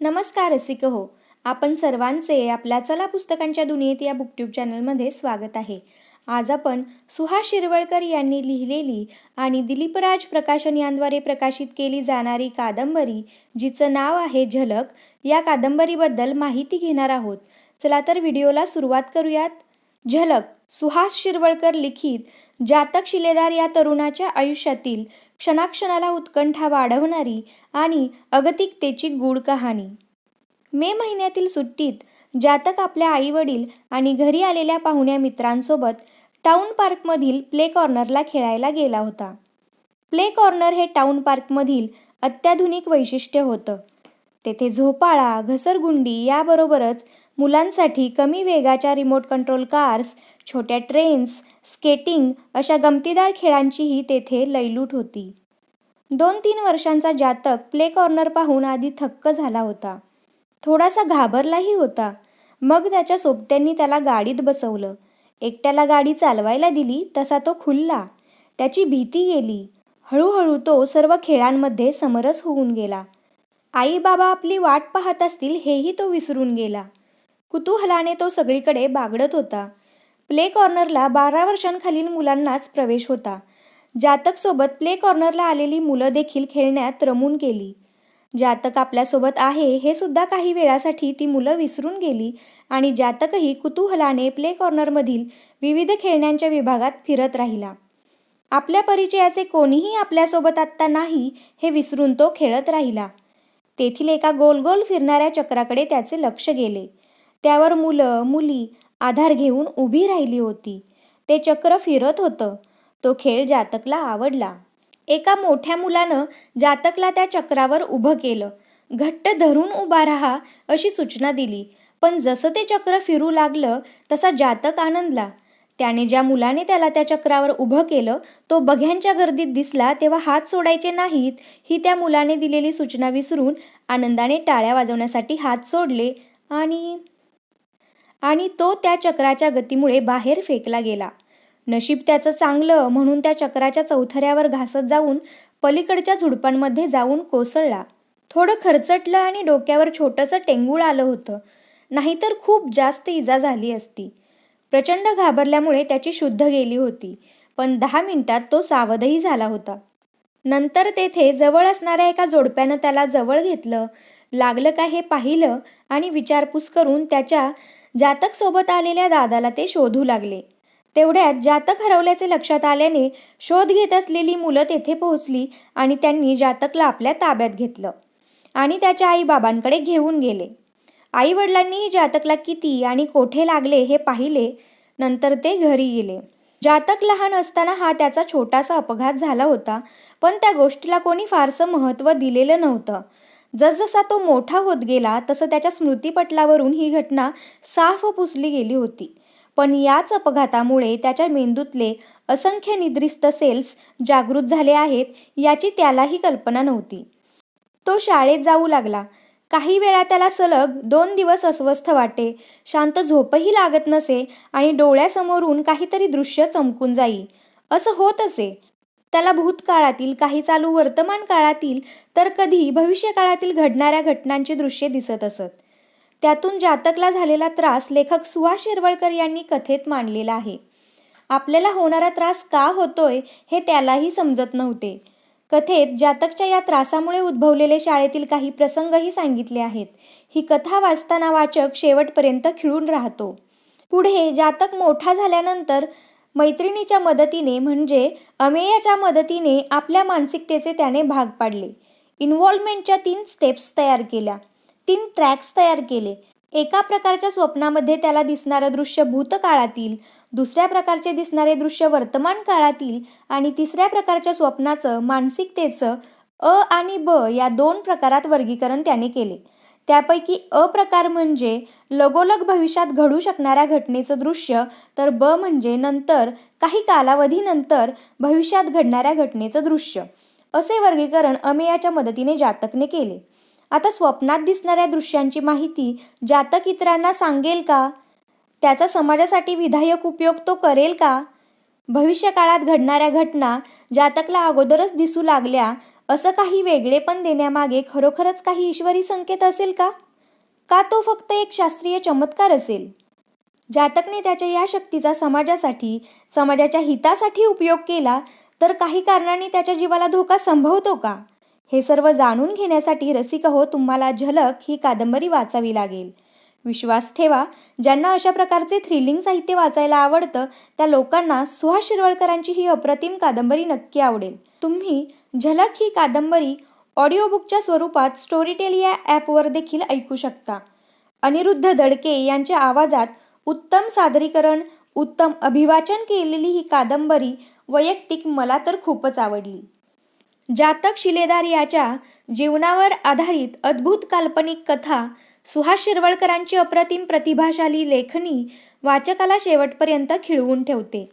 नमस्कार रसिक हो. आपण सर्वांचे आपल्या चला पुस्तकांच्या दुनियेत या बुकट्यूब चॅनलमध्ये स्वागत आहे. आज आपण सुहास शिरवळकर यांनी लिहिलेली आणि दिलीपराज प्रकाशन यांद्वारे प्रकाशित केली जाणारी कादंबरी जिचं नाव आहे झलक या कादंबरीबद्दल माहिती घेणार आहोत. चला तर व्हिडिओला सुरुवात करूयात. झलक सुहास शिरवळकर लिखित जातक शिलेदार या तरुणाच्या आयुष्यातील क्षणाक्षणाला उत्कंठा वाढवणारी आणि अगतिकतेची गूढ कहाणी. मे महिन्यातील सुट्टीत जातक आपल्या आईवडील आणि घरी आलेल्या पाहुण्या मित्रांसोबत टाऊन पार्कमधील प्ले कॉर्नरला खेळायला गेला होता. प्ले कॉर्नर हे टाउन पार्कमधील अत्याधुनिक वैशिष्ट्य होतं. तेथे झोपाळा घसरगुंडी याबरोबरच मुलांसाठी कमी वेगाच्या रिमोट कंट्रोल कार्स छोट्या ट्रेन्स स्केटिंग अशा गमतीदार खेळांचीही तेथे लयलूट होती. दोन तीन वर्षांचा जातक प्ले कॉर्नर पाहून आधी थक्क झाला होता. थोडासा घाबरलाही होता. मग त्याच्या सोबत्यांनी त्याला गाडीत बसवलं. एकट्याला गाडी चालवायला दिली तसा तो खुलला. त्याची भीती गेली. हळूहळू तो सर्व खेळांमध्ये समरस होऊन गेला. आई बाबा आपली वाट पाहत असतील हेही तो विसरून गेला. कुतूहलाने तो सगळीकडे बागडत होता. प्ले कॉर्नरला बारा वर्षांखालील मुलांनाच प्रवेश होता. जातकसोबत प्ले कॉर्नरला आलेली मुलं देखील खेळण्यात रमून गेली. जातक आपल्यासोबत आहे हे सुद्धा काही वेळासाठी ती मुलं विसरून गेली आणि जातकही कुतूहलाने प्ले कॉर्नरमधील विविध खेळण्यांच्या विभागात फिरत राहिला. आपल्या परिचयाचे कोणीही आपल्यासोबत आत्ता नाही हे विसरून तो खेळत राहिला. तेथील एका गोल गोल फिरणाऱ्या चक्राकडे त्याचे लक्ष गेले. त्यावर मुलं मुली आधार घेऊन उभी राहिली होती. ते चक्र फिरत होतं. तो खेळ जातकला आवडला. एका मोठ्या मुलानं जातकला त्या चक्रावर उभं केलं. घट्ट धरून उभा राहा अशी सूचना दिली. पण जसं ते चक्र फिरू लागलं तसा जातक आनंदला. त्याने ज्या मुलाने त्याला त्या चक्रावर उभं केलं तो बघ्यांच्या गर्दीत दिसला तेव्हा हात सोडायचे नाहीत ही त्या मुलाने दिलेली सूचना विसरून आनंदाने टाळ्या वाजवण्यासाठी हात सोडले आणि आणि तो त्या चक्राच्या गतीमुळे बाहेर फेकला गेला. नशीब त्याचं चांगलं म्हणून त्या चक्राच्या चौथऱ्यावर घासत जाऊन पलीकडच्या झुडपांमध्ये जाऊन कोसळला. थोडं खरचटलं आणि डोक्यावर छोटंसं टेंगूळ आलं होतं. नाहीतर खूप जास्त इजा झाली असती. प्रचंड घाबरल्यामुळे त्याची शुद्ध गेली होती पण दहा मिनिटात तो सावधही झाला होता. नंतर तेथे जवळ असणाऱ्या एका जोडप्यानं त्याला जवळ घेतलं. लागलं का हे पाहिलं आणि विचारपूस करून त्याच्या जातक सोबत आलेल्या दादाला ते शोधू लागले. तेवढ्यात जातक हरवल्याचे लक्षात आल्याने शोध घेत असलेली मुलं तेथे पोहोचली आणि त्यांनी जातकला आपल्या ताब्यात घेतलं आणि त्याच्या आई बाबांकडे घेऊन गेले. आई वडिलांनीही जातकला किती आणि कोठे लागले हे पाहिले नंतर ते घरी गेले. जातक लहान असताना हा त्याचा छोटासा अपघात झाला होता पण त्या गोष्टीला कोणी फारसं महत्त्व दिलेलं नव्हतं. जसजसा तो मोठा होत गेला तसं त्याच्या स्मृतीपटलावरून ही घटना साफ पुसली गेली होती. पण याच अपघातामुळे त्याच्या मेंदूतले असंख्य निद्रिस्त सेल्स जागृत झाले आहेत याची त्यालाही कल्पना नव्हती. तो शाळेत जाऊ लागला. काही वेळा त्याला सलग दोन दिवस अस्वस्थ वाटे. शांत झोपही लागत नसे आणि डोळ्यासमोरून काहीतरी दृश्य चमकून जाई. असं होत असे. त्याला भूतकाळातील काही चालू वर्तमान काळातील तर कधी भविष्यकाळातील घडणाऱ्या घटनांची दृश्ये दिसत असत. त्यातून जातकला झालेला त्रास लेखक सुहास शिरवळकर यांनी कथेत मांडलेला आहे. आपल्याला होणारा त्रास का होतोय हे त्यालाही समजत नव्हते. कथेत जातकच्या या त्रासामुळे उद्भवलेले शाळेतील काही प्रसंगही सांगितले आहेत. ही कथा वाचताना वाचक शेवटपर्यंत खिळून राहतो. पुढे जातक मोठा झाल्यानंतर मैत्रिणीच्या मदतीने म्हणजे अमेयाच्या मदतीने आपल्या मानसिकतेचे त्याने भाग पाडले. इन्व्हॉल्वमेंटच्या तीन स्टेप्स तयार केल्या. तीन ट्रॅक्स तयार केले. एका प्रकारच्या स्वप्नामध्ये त्याला दिसणारं दृश्य भूतकाळातील दुसऱ्या प्रकारचे दिसणारे दृश्य वर्तमान काळातील आणि तिसऱ्या प्रकारच्या स्वप्नाचं मानसिकतेचं अ आणि ब या दोन प्रकारात वर्गीकरण त्याने केले. त्यापैकी अ प्रकार म्हणजे लगोलग भविष्यात घडू शकणाऱ्या घटनेचं दृश्य तर ब म्हणजे नंतर काही कालावधीनंतर भविष्यात घडणाऱ्या घटनेचं दृश्य. असे वर्गीकरण अमेयाच्या मदतीने जातकने केले. आता स्वप्नात दिसणाऱ्या दृश्यांची माहिती जातक इतरांना सांगेल का? त्याचा समाजासाठी विधायक उपयोग तो करेल का? भविष्यकाळात घडणाऱ्या घटना जातकला अगोदरच दिसू लागल्या असं काही वेगळेपण देण्यामागे खरोखरच काही ईश्वरी संकेत असेल का? का तो फक्त एक शास्त्रीय चमत्कार असेल? जातकने त्याच्या या शक्तीचा समाजासाठी समाजाच्या हितासाठी उपयोग केला तर काही कारणांनी त्याच्या जीवाला धोका संभवतो का? हे सर्व जाणून घेण्यासाठी रसिक हो तुम्हाला झलक ही कादंबरी वाचावी लागेल. विश्वास ठेवा ज्यांना अशा प्रकारचे थ्रिलिंग साहित्य वाचायला आवडतं त्या लोकांना सुहास शिरवळकरांची ही अप्रतिम कादंबरी नक्की आवडेल. तुम्ही झलक ही कादंबरी ऑडिओबुकच्या स्वरूपात स्टोरीटेल या ॲपवर देखील ऐकू शकता. अनिरुद्ध दडके यांच्या आवाजात उत्तम सादरीकरण उत्तम अभिवाचन केलेली ही कादंबरी वैयक्तिक मला तर खूपच आवडली. जातक शिलेदार याच्या जीवनावर आधारित अद्भुत काल्पनिक कथा सुहास शिरवळकरांची अप्रतिम प्रतिभाशाली लेखनी वाचकाला शेवटपर्यंत खिळवून ठेवते.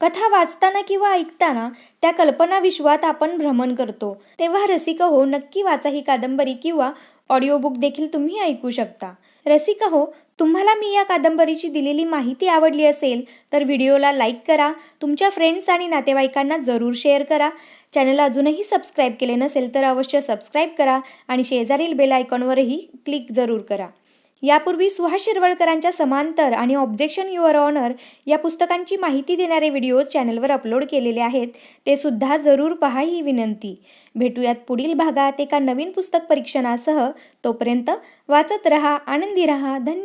कथा वाचताना किंवा ऐकताना त्या कल्पना विश्वात आपण भ्रमण करतो. तेव्हा रसिक हो नक्की वाचा ही कादंबरी किंवा ऑडिओबुक देखील तुम्ही ऐकू शकता. रसिक हो तुम्हाला मी या कादंबरीची दिलेली माहिती आवडली असेल तर व्हिडिओला लाईक करा तुमच्या फ्रेंड्स आणि नातेवाईकांना जरूर शेअर करा. चॅनल अजूनही सबस्क्राईब केले नसेल तर अवश्य सबस्क्राईब करा आणि शेजारील बेल आयकॉनवरही क्लिक जरूर करा. यापूर्वी सुहास शिरवळकरांच्या समांतर आणि ऑब्जेक्शन युअर ऑनर या पुस्तकांची माहिती देणारे व्हिडिओ चॅनलवर अपलोड केलेले आहेत ते सुद्धा जरूर पहा ही विनंती. भेटूयात पुढील भागात एका नवीन पुस्तक परीक्षणासह. तोपर्यंत वाचत रहा आनंदी रहा. धन्य